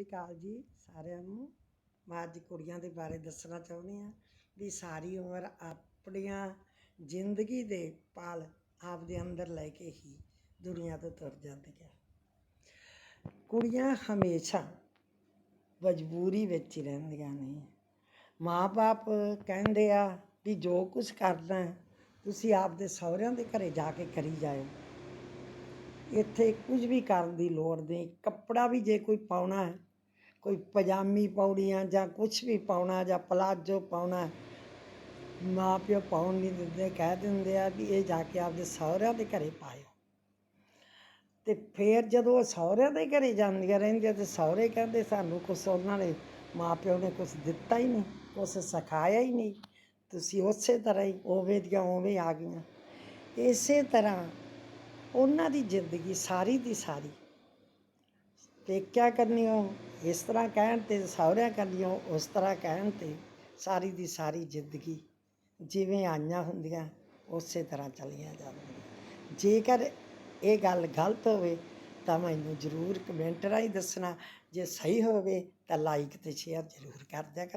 ਸ੍ਰੀ ਅਕਾਲ ਜੀ ਸਾਰਿਆਂ ਨੂੰ। ਮੈਂ ਅੱਜ ਕੁੜੀਆਂ ਦੇ ਬਾਰੇ ਦੱਸਣਾ ਚਾਹੁੰਦੀ ਹਾਂ ਵੀ ਸਾਰੀ ਉਮਰ ਆਪਣੀਆਂ ਜ਼ਿੰਦਗੀ ਦੇ ਪਲ ਆਪਦੇ ਅੰਦਰ ਲੈ ਕੇ ਹੀ ਦੁਨੀਆ ਤੋਂ ਤੁਰ ਜਾਂਦੀਆਂ। ਕੁੜੀਆਂ ਹਮੇਸ਼ਾ ਮਜਬੂਰੀ ਵਿੱਚ ਹੀ ਰਹਿੰਦੀਆਂ ਨੇ। ਮਾਪੇ ਕਹਿੰਦੇ ਆ ਵੀ ਜੋ ਕੁਝ ਕਰਨਾ ਤੁਸੀਂ ਆਪਦੇ ਸਹੁਰਿਆਂ ਦੇ ਘਰੇ ਜਾ ਕੇ ਕਰੀ ਜਾਓ ਇੱਥੇ ਕੁਝ ਵੀ ਕਰਨ ਦੀ ਲੋੜ ਨਹੀਂ, ਕੱਪੜਾ ਵੀ ਜੇ ਕੋਈ ਪਾਉਣਾ ਹੈ ਕੋਈ ਪਜਾਮੀ ਪਾਉਣੀ ਆ ਜਾਂ ਕੁਛ ਵੀ ਪਾਉਣਾ ਜਾਂ ਪਲਾਜੋ ਪਾਉਣਾ ਮਾਂ ਪਿਓ ਪਾਉਣ ਨਹੀਂ ਦਿੰਦੇ, ਕਹਿ ਦਿੰਦੇ ਆ ਵੀ ਇਹ ਜਾ ਕੇ ਆਪਦੇ ਸਹੁਰਿਆਂ ਦੇ ਘਰੇ ਪਾਇਓ। ਤੇ ਫਿਰ ਜਦੋਂ ਉਹ ਸਹੁਰਿਆਂ ਦੇ ਘਰੇ ਜਾਂਦੀਆਂ ਰਹਿੰਦੀਆਂ ਤੇ ਸਹੁਰੇ ਕਹਿੰਦੇ ਸਾਨੂੰ ਕੁਛ ਉਹਨਾਂ ਨੇ ਮਾਂ ਪਿਓ ਨੇ ਕੁਛ ਦਿੱਤਾ ਹੀ ਨਹੀਂ, ਕੁਛ ਸਿਖਾਇਆ ਹੀ ਨਹੀਂ। ਤੁਸੀਂ ਉਸੇ ਤਰ੍ਹਾਂ ਹੀ ਉਵੇਂ ਦੀਆਂ ਉਵੇਂ ਆ ਗਈਆਂ। ਇਸੇ ਤਰ੍ਹਾਂ ਉਹਨਾਂ ਦੀ ਜ਼ਿੰਦਗੀ ਸਾਰੀ ਦੀ ਸਾਰੀ। ਪੇਕਿਆ ਕਰਨੀਓ ਇਸ ਤਰ੍ਹਾਂ ਕਹਿਣ ਤੇ ਸਹੁਰਿਆਂ ਕਰਨੀਓ ਉਸ ਤਰ੍ਹਾਂ ਕਹਿਣ ਤੇ ਸਾਰੀ ਦੀ ਸਾਰੀ ਜ਼ਿੰਦਗੀ ਜਿਵੇਂ ਆਈਆਂ ਹੁੰਦੀਆਂ, ਉਸੇ ਤਰ੍ਹਾਂ ਚਲੀਆਂ ਜਾਂਦੀਆਂ। ਜੇਕਰ ਇਹ ਗੱਲ ਗਲਤ ਹੋਵੇ, ਤਾਂ ਮੈਨੂੰ ਜ਼ਰੂਰ ਕਮੈਂਟ ਰਾਹੀਂ ਦੱਸਣਾ। ਜੇ ਸਹੀ ਹੋਵੇ, ਤਾਂ ਲਾਈਕ ਅਤੇ ਸ਼ੇਅਰ ਜ਼ਰੂਰ ਕਰ ਦਿਆ ਕਰੋ।